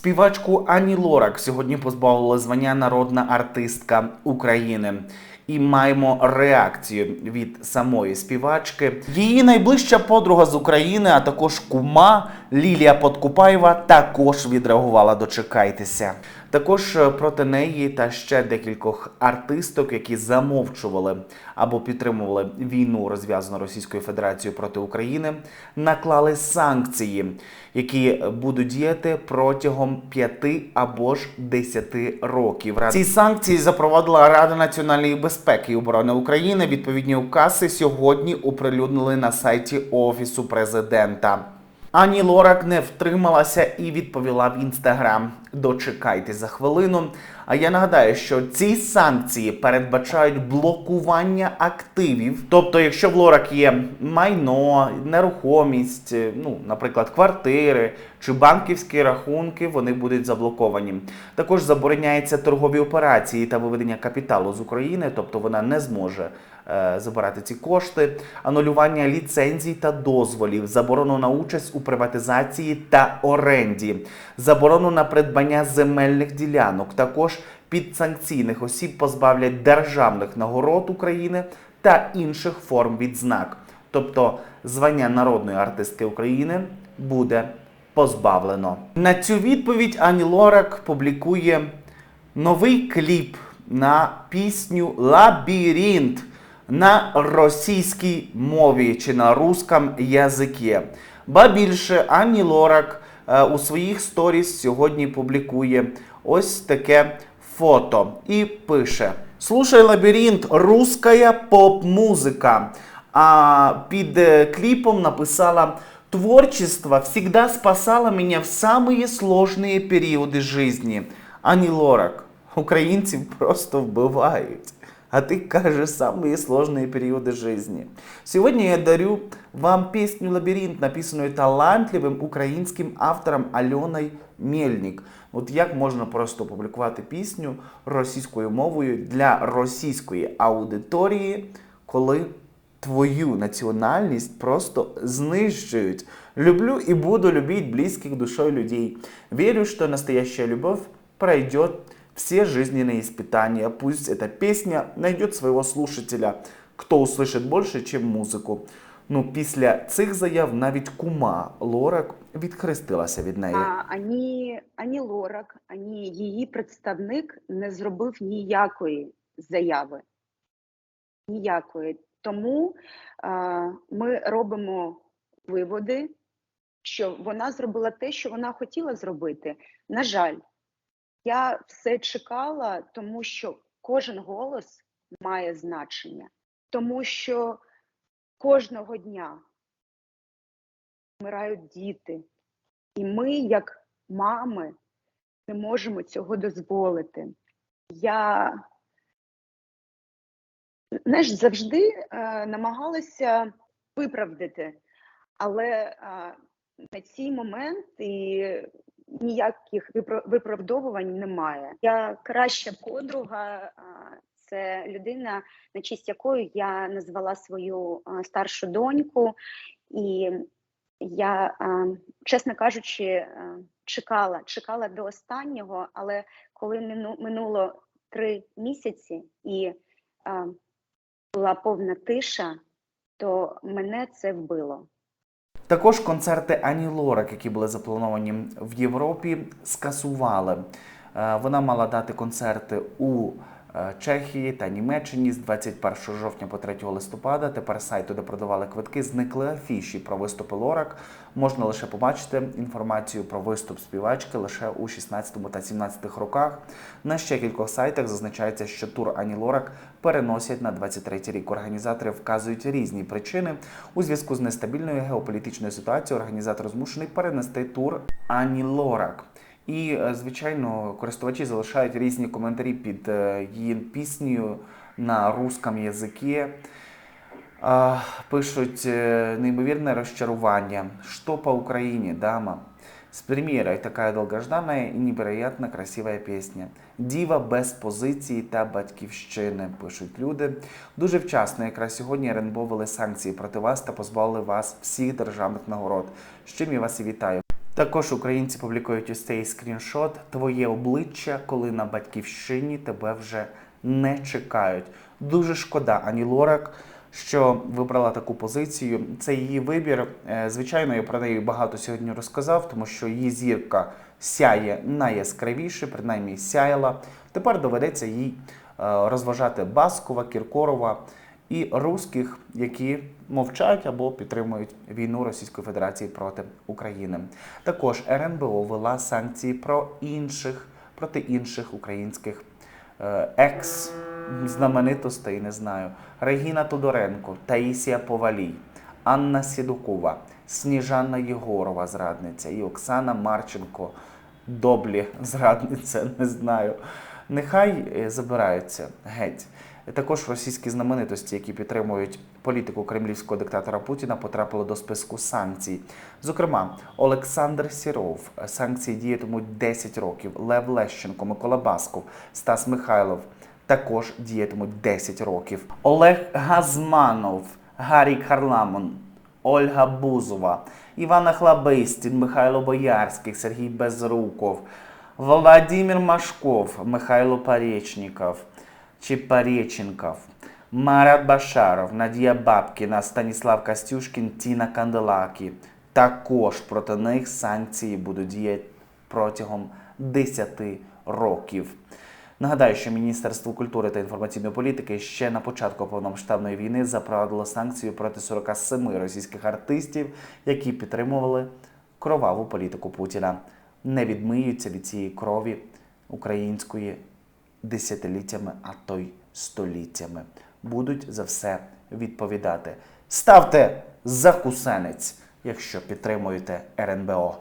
Співачку Ані Лорак сьогодні позбавили звання народна артистка України. І маємо реакцію від самої співачки. Її найближча подруга з України, а також кума Лілія Подкупаєва, також відреагувала. Дочекайтеся. Також е, проти неї та ще декількох артисток, які замовчували або підтримували війну, розв'язану Російською Федерацією проти України, наклали санкції, які будуть діяти протягом 5 або ж 10 років. Ці санкції запровадила Рада національної безпеки і оборони України. Відповідні укази сьогодні оприлюднили на сайті Офісу президента. Ані Лорак не втрималася і відповіла в інстаграм. Дочекайте за хвилину. А я нагадаю, що ці санкції передбачають блокування активів. Тобто, якщо в Лорак є майно, нерухомість, е, ну, наприклад, квартири чи банківські рахунки, вони будуть заблоковані. Також забороняються торгові операції та виведення капіталу з України, тобто вона не зможе е, забирати ці кошти, анулювання ліцензій та дозволів, заборону на участь у приватизації та оренді, заборону на придбання земельних ділянок. Також підсанкційних осіб позбавлять державних нагород України та інших форм відзнак. Тобто звання народної артистки України буде позбавлено. На цю відповідь Ані Лорак публікує новий кліп на пісню Лабіринт на російській мові чи на русском язикі. Ба більше Ані Лорак у своїх сторіс сьогодні публікує ось таке фото і пише: Слушай лабіринт, русская поп-музика. А під е, кліпом написала Творчество всегда спасало меня в самые сложные периоди жизни. Ані Лорак, українців просто вбивають А ти кажеш самые сложные периоды жизни. Сьогодні я дарю вам пісню Лабіринт, написану талантливим українським автором Альоною Мельник. От як можна просто опублікувати пісню російською мовою для російської аудиторії, коли твою національність просто знищують. Люблю и буду любить близких душой людей. Верю, что настоящая любовь пройдет все жизненные испытания. Пусть эта песня найдет своего слушателя, кто услышит больше, чем музику. Ну, після цих заяв навіть кума Лорак відхрестилася від неї. А ані, ані Лорак, ані її представник не зробив ніякої заяви. Ніякої. Тому е, ми робимо виводи, що вона зробила те, що вона хотіла зробити. На жаль, я все чекала, тому що кожен голос має значення, тому що кожного дня вмирають діти, і ми, як мами, не можемо цього дозволити. Я знаєш, завжди е, намагалася виправдати, але е, на цей момент і ніяких виправдовувань немає. Я краща подруга, це людина, на честь якої я назвала свою старшу доньку, і я, чесно кажучи, чекала, чекала до останнього, але коли мину- минуло три місяці і була повна тиша, то мене це вбило. Також концерти Ані Лорак, які були заплановані в Європі, скасували. Е, Вона мала дати концерти у Чехії та Німеччині з 21 жовтня по 3 листопада. Тепер з сайту, де продавали квитки, зникли афіші про виступи Лорак. Можна лише побачити інформацію про виступ співачки лише у 16 та 17 роках. На ще кількох сайтах зазначається, що тур Ані Лорак переносять на 23 рік. Організатори вказують різні причини. У зв'язку з нестабільною геополітичною ситуацією організатор змушений перенести тур Ані Лорак. І, е, звичайно, користувачі залишають різні коментарі під е, її піснею на русском язикі. Пишуть е, неймовірне розчарування. Что по Украине, дама? С премьерой такая долгожданная и невероятно красивая пісня. Діва без позиції та батьківщини, пишуть люди. Дуже вчасно, якраз сьогодні РНБО ввели санкції проти вас та позбавили вас всіх державних нагород. З чим я вас і вітаю. Також українці публікують ось цей скріншот. Твоє обличчя, коли на батьківщині тебе вже не чекають. Дуже шкода, Ані Лорак, що вибрала таку позицію. Це її вибір. Е, Звичайно, я про неї багато сьогодні розказав, тому що її зірка сяє найяскравіше, принаймні сяяла. Тепер доведеться їй е, розважати Баскова, Кіркорова і русських, які мовчать або підтримують війну Російської Федерації проти України. Також РНБО ввела санкції про інших проти інших українських е, екс знаменитостей, не знаю. Регіна Тодоренко, Таїсія Повалій, Анна Сідукова, Сніжана Єгорова, зрадниця, і Оксана Марченко, Доблі, зрадниця, не знаю. Нехай е, забираються геть. Також російські знаменитості, які підтримують політику кремлівського диктатора Путіна, потрапили до списку санкцій. Зокрема, Олександр Сіров. Санкції діятимуть 10 років. Лев Лещенко, Микола Басков, Стас Михайлов також діятимуть 10 років. Олег Газманов, Гарік Харламон, Ольга Бузова, Івана Хлабистін, Михайло Боярський, Сергій Безруков, Владимир Машков, Михайло Паречніков чи Пареченков, Марат Башаров, Надія Бабкіна, Станіслав Костюшкін, Тіна Канделакі. Також проти них санкції будуть діяти протягом 10 років. Нагадаю, що Міністерство культури та інформаційної політики ще на початку повномасштабної війни запровадило санкцію проти 47 російських артистів, які підтримували кроваву політику Путіна. Не відмиються від цієї крові української десятиліттями, а то й століттями. Будуть за все відповідати. Ставте закусенець, якщо підтримуєте РНБО.